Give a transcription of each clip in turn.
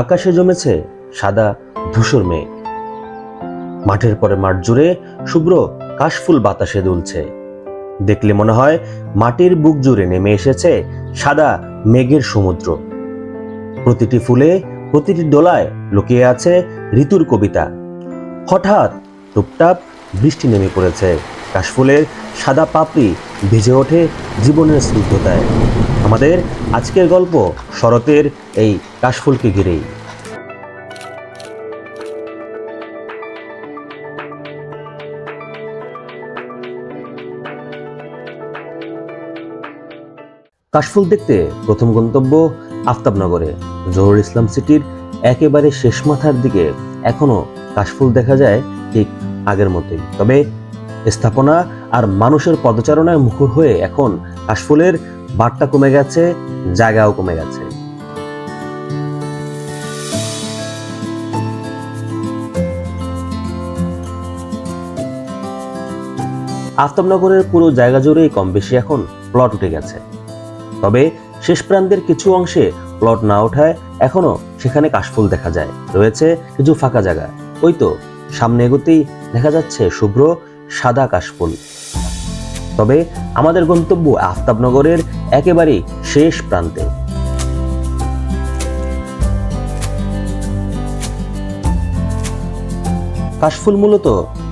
আকাশে জমেছে সাদা ধূসর মেঘ। মাঠের পরে মাঠ জুড়ে শুভ্র কাশফুল বাতাসে দুলছে। দেখলে মনে হয় মাটির বুক জুড়ে নেমে এসেছে সাদা মেঘের সমুদ্র। প্রতিটি ফুলে, প্রতিটি দোলায় লুকিয়ে আছে ঋতুর কবিতা। হঠাৎ টুপটাপ বৃষ্টি নেমে পড়েছে। কাশফুলের সাদা পাপড়ি ভিজে ওঠে জীবনের স্নিগ্ধতায়। আমাদের আজকের গল্প শরতের এই কাশফুলকে ঘিরেই। কাশফুল দেখতে প্রথম গন্তব্য আফতাবনগরে। জহুর ইসলাম সিটির একেবারে শেষ মাথার দিকে এখনও কাশফুল দেখা যায় ঠিক আগের মতোই। তবে স্থাপনা আর মানুষের পদচারণায় মুখর হয়ে এখন কাশফুলের বাটটা কমে গেছে, জায়গাও কমে গেছে। আফতাবনগরের পুরো জায়গা জুড়েই কম বেশি এখন প্লট উঠে গেছে। তবে শেষ প্রান্তের কিছু অংশে প্লট না ওঠায় এখনও সেখানে কাশফুল দেখা যায়। রয়েছে কিছু ফাঁকা জায়গা। ওই তো, সামনে এগোতেই দেখা যাচ্ছে শুভ্র সাদা কাশফুল। তবে আমাদের গন্তব্য আফতাবনগরের একেবারেই শেষ প্রান্তে। কাশফুল মূলত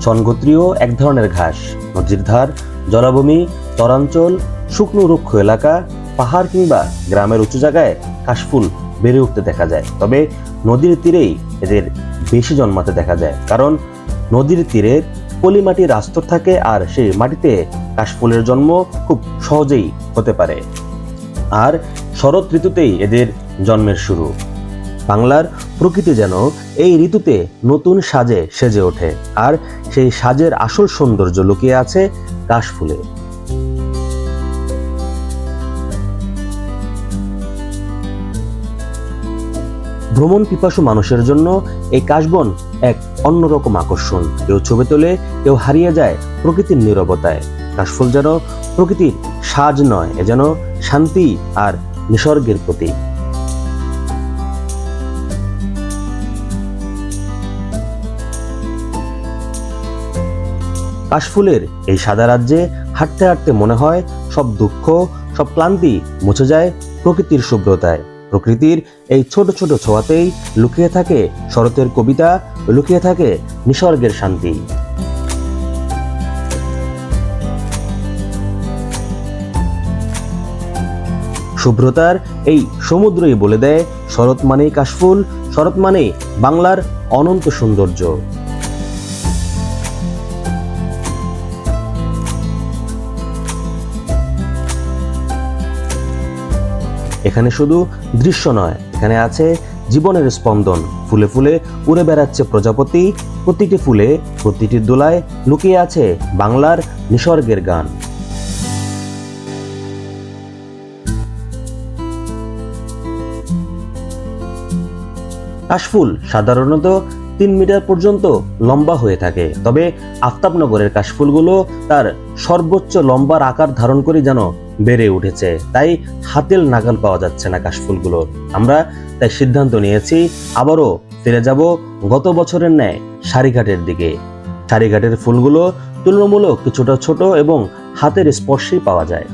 চনগোত্রীয় এক ধরনের ঘাস, নদীর ধার, জলাভূমি, তরাঞ্চল, শুকনো রুক্ষ এলাকা, পাহাড় কিংবা গ্রামের উঁচু জায়গায় কাশফুল বেড়ে উঠতে দেখা যায়। তবে নদীর তীরেই এদের বেশি জন্মাতে দেখা যায়। কারণ নদীর তীরে পলি মাটির আস্তর থাকে আর সেই মাটিতে কাশফুলের জন্ম খুব সহজেই হতে পারে। আর শরৎ ঋতুতেই এদের জন্মের শুরু। বাংলার প্রকৃতি যেন এই ঋতুতে নতুন সাজে সেজে ওঠে। আর সেই সাজের আসল সৌন্দর্য লুকিয়ে আছে কাশফুলে ভ্রমণ পিপাসু মানুষের জন্য এই কাশবন এক অন্যরকম আকর্ষণ। কেউ ছবি তোলে, কেউ হারিয়ে যায় প্রকৃতির নীরবতায়। কাশফুল যেন প্রকৃতির সাজ নয়, এ যেন শান্তি আর নিসর্গের প্রতীক। কাশফুলের এই সাদা রাজ্যে হাঁটতে হাঁটতে মনে হয় সব দুঃখ, সব ক্লান্তি মুছে যায় প্রকৃতির শুভ্রতায় প্রকৃতির এই ছোট ছোট ছোঁয়াতেই লুকিয়ে থাকে শরতের কবিতা, লুকিয়ে থাকে নিসর্গের শান্তি। শুভ্রতার এই সমুদ্রই বলে দেয়, শরৎ মানেই কাশফুল, শরৎ মানে বাংলার অনন্ত সৌন্দর্য। এখানে শুধু দৃশ্য নয়, এখানে আছে জীবনের স্পন্দন। ফুলে ফুলে উড়ে বেড়াচ্ছে প্রজাপতি, প্রতিটি ফুলে প্রতিটি দোলায় লুকিয়ে আছে বাংলার নিসর্গের গান। কাশফুল সাধারণত তিন মিটার পর্যন্ত লম্বা হয়ে থাকে। তবে আফতাবনগরের কাশফুলগুলো তার সর্বোচ্চ লম্বার আকার ধারণ করে যেন বেড়ে উঠেছে। তাই হাতের নাগাল পাওয়া যাচ্ছে না কাশফুলগুলোর। আমরা তাই সিদ্ধান্ত নিয়েছি, আবারও ফিরে যাব গত বছরের ন্যায় সারিঘাটের দিকে। সারিঘাটের ফুলগুলো তুলনামূলক কিছুটা ছোট এবং হাতের স্পর্শেই পাওয়া যায়।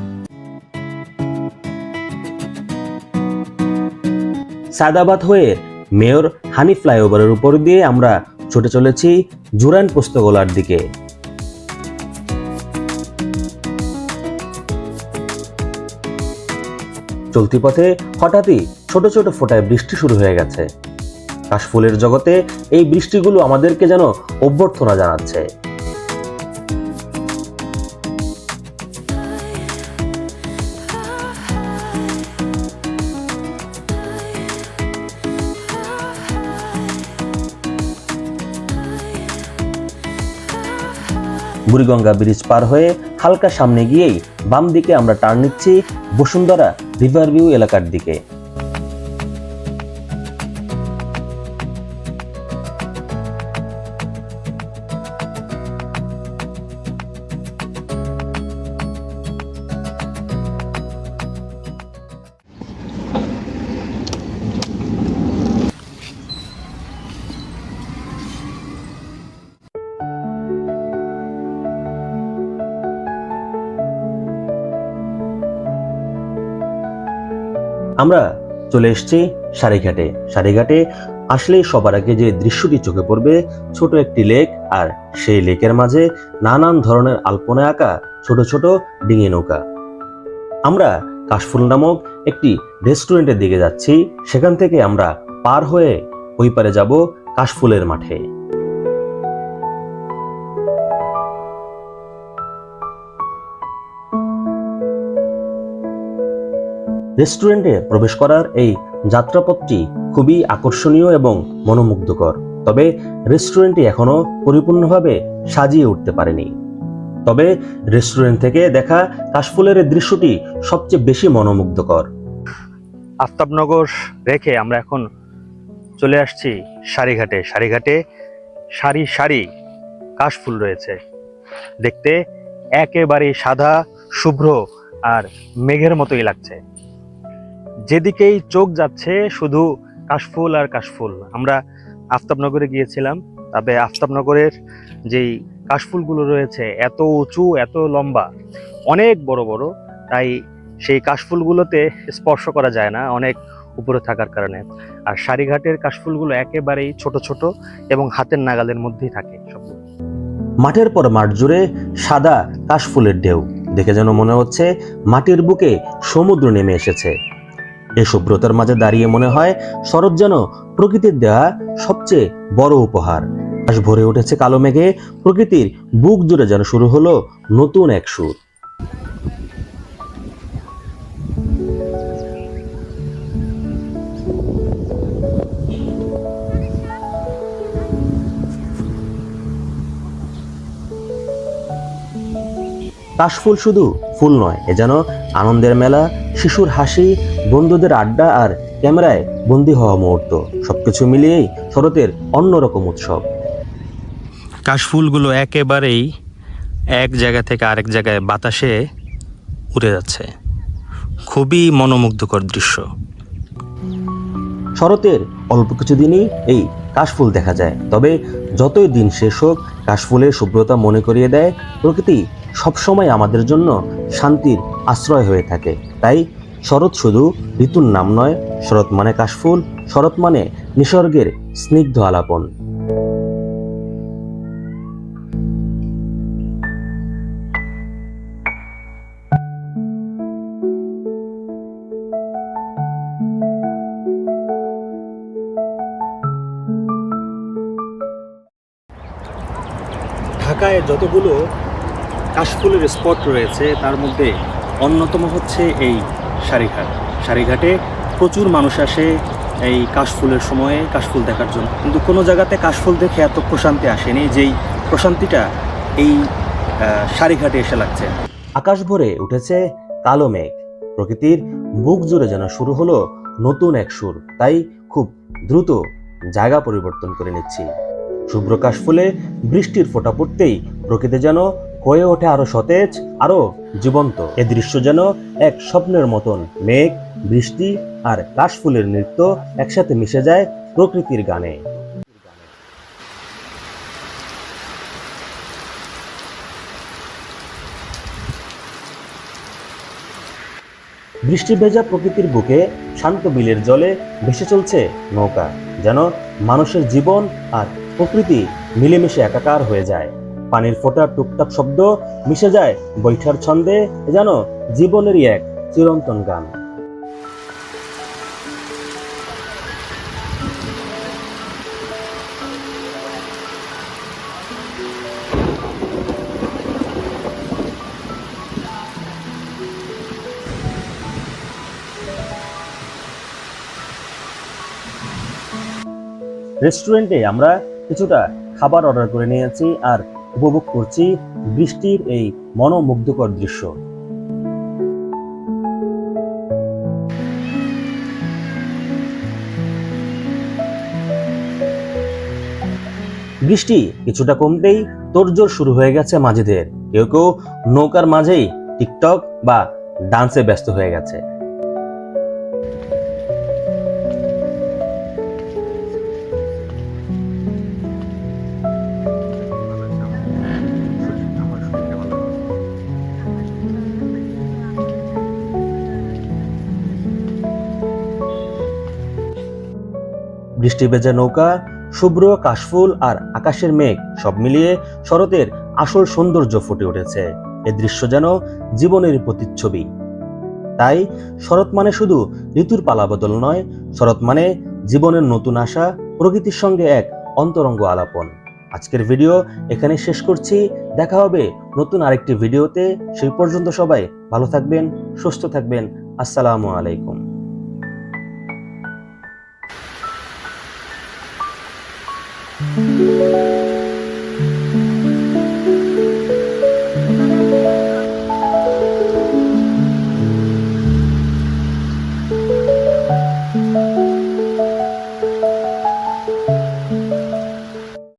সাদাবাদ হয়ে মেয়র হানি ফ্লাইওভারের উপর দিয়ে আমরা ছুটে চলেছি জুরান পুস্তকলার দিকে। চলতি পথে হঠাৎই ছোট ছোট ফোটায় বৃষ্টি শুরু হয়ে গেছে। কাশফুলের জগতে এই বৃষ্টিগুলো আমাদেরকে যেন অভ্যর্থনা জানাচ্ছে। বুড়িগঙ্গা ব্রিজ পার হয়ে হালকা সামনে গিয়েই বাম দিকে আমরা টার্ন নিচ্ছি বসুন্ধরা রিভার ভিউ এলাকার দিকে। আমরা চলে এসছি সারিঘাটে। সারিঘাটে আসলেই সবার আগে যে দৃশ্যটি চোখে পড়বে, ছোট একটি লেক আর সেই লেকের মাঝে নানান ধরনের আলপনায় আঁকা, ছোট ছোট ডিঙি নৌকা। আমরা কাশফুল নামক একটি রেস্টুরেন্টের দিকে যাচ্ছি। সেখান থেকে আমরা পার হয়ে ওই পারে যাব কাশফুলের মাঠে। রেস্টুরেন্টে প্রবেশ করার এই যাত্রাপথটি খুবই আকর্ষণীয় এবং মনোমুগ্ধকর। তবে রেস্টুরেন্টটি এখনও পরিপূর্ণভাবে সাজিয়ে উঠতে পারেনি। তবে রেস্টুরেন্ট থেকে দেখা কাশফুলের দৃশ্যটি সবচেয়ে বেশি মনোমুগ্ধকর। আফতাবনগর রেখে আমরা এখন চলে আসছি সারিঘাটে। সারিঘাটে সারি সারি কাশফুল রয়েছে। দেখতে একেবারে সাদা, শুভ্র আর মেঘের মতোই লাগছে। যেদিকেই চোখ যাচ্ছে, শুধু কাশফুল আর কাশফুল। আমরা আফতাবনগরে গিয়েছিলাম, তবে আফতাবনগরের যেই কাশফুলগুলো রয়েছে, এত উঁচু, এত লম্বা, অনেক বড় বড়, তাই সেই কাশফুলগুলোতে স্পর্শ করা যায় না, অনেক উপরে থাকার কারণে। আর সারিঘাটের কাশফুলগুলো একেবারেই ছোট ছোট এবং হাতের নাগালের মধ্যেই থাকে মাঠের পর মাঠ জুড়ে সাদা কাশফুলের ঢেউ। দেখে যেন মনে হচ্ছে মাটির বুকে সমুদ্র নেমে এসেছে। এই শুভ্রতার মাঝে দাঁড়িয়ে মনে হয় শরৎ যেন প্রকৃতির দেওয়া সবচেয়ে বড় উপহার। আকাশ ভরে উঠেছে কালো মেঘে, প্রকৃতির বুক জুড়ে যেন শুরু হলো নতুন এক সুর। কাশফুল শুধু ফুল নয় এ যেন আনন্দের মেলা শিশুর হাসি বন্ধুদের আড্ডা আর ক্যামেরায় বন্দি হওয়া মুহূর্ত। সবকিছু মিলিয়েই শরতের অন্যরকম উৎসব। কাশফুলগুলো একেবারেই এক জায়গা থেকে আরেক জায়গায় বাতাসে উড়ে যাচ্ছে। খুবই মনোমুগ্ধকর দৃশ্য। শরতের অল্প কিছুদিনই এই কাশফুল দেখা যায়। তবে যতই দিন শেষ হোক কাশফুলের শুভ্রতা মনে করিয়ে দেয় প্রকৃতি। সবসময় আমাদের জন্য শান্তির আশ্রয় হয়ে থাকে। তাই শরৎ শুধু ঋতুর নাম নয়, শরৎ মানে কাশফুল, শরৎ মানে নিসর্গের স্নিগ্ধ আলাপন। ঢাকায় যতগুলো কাশফুলের স্পট রয়েছে, তার মধ্যে অন্যতম হচ্ছে এই সারিঘাট। সারিঘাটে প্রচুর মানুষ আসে এই কাশফুলের সময়ে, কাশফুল দেখার জন্য। কিন্তু কোনো জায়গাতে কাশফুল দেখে এত প্রশান্তি আসেনি, যেই প্রশান্তিটা এই সারিঘাটে এসে লাগছে। আকাশ ভরে উঠেছে কালো মেঘ। প্রকৃতির বুক জুড়ে যেন শুরু হলো নতুন এক সুর। তাই খুব দ্রুত জায়গা পরিবর্তন করে নিচ্ছি। শুভ্র কাশফুলে বৃষ্টির ফোঁটা পড়তেই প্রকৃতি যেন হয়ে ওঠে আরও সতেজ, আরও জীবন্ত। এ দৃশ্য যেন এক স্বপ্নের মতন। মেঘ, বৃষ্টি আর কাশফুলের নৃত্য একসাথে মিশে যায় প্রকৃতির গানে। বৃষ্টি ভেজা প্রকৃতির বুকে শান্ত বিলের জলে ভেসে চলছে নৌকা, যেন মানুষের জীবন আর প্রকৃতি মিলেমিশে একাকার হয়ে যায়। পানির ফোঁটার টুকটাক শব্দ মিশে যায় বৈঠার ছন্দে যেন জীবনেরই এক চিরন্তন গান। রেস্টুরেন্টে আমরা কিছুটা খাবার অর্ডার করে নিয়েছি আর উপভোগ করছি বৃষ্টির এই মনোমুগ্ধকর দৃশ্য। বৃষ্টি কিছুটা কমতেই তোড়জোড় শুরু হয়ে গেছে মাঝিদের। কেউ কেউ নৌকার মাঝেই টিকটক বা ডান্সে ব্যস্ত হয়ে গেছে। বৃষ্টি ভেজা নৌকা, শুভ্র কাশফুল আর আকাশের মেঘ সব মিলিয়ে শরতের আসল সৌন্দর্য ফুটে উঠেছে। এ দৃশ্য যেন জীবনের প্রতিচ্ছবি। তাই শরৎ মানে শুধু ঋতুর পালাবদল নয়, শরৎ মানে জীবনের নতুন আশা, প্রকৃতির সঙ্গে এক অন্তরঙ্গ আলাপন। আজকের ভিডিও এখানে শেষ করছি। দেখা হবে নতুন আরেকটি ভিডিওতে। সেই পর্যন্ত সবাই ভালো থাকবেন, সুস্থ থাকবেন। আসসালামু আলাইকুম।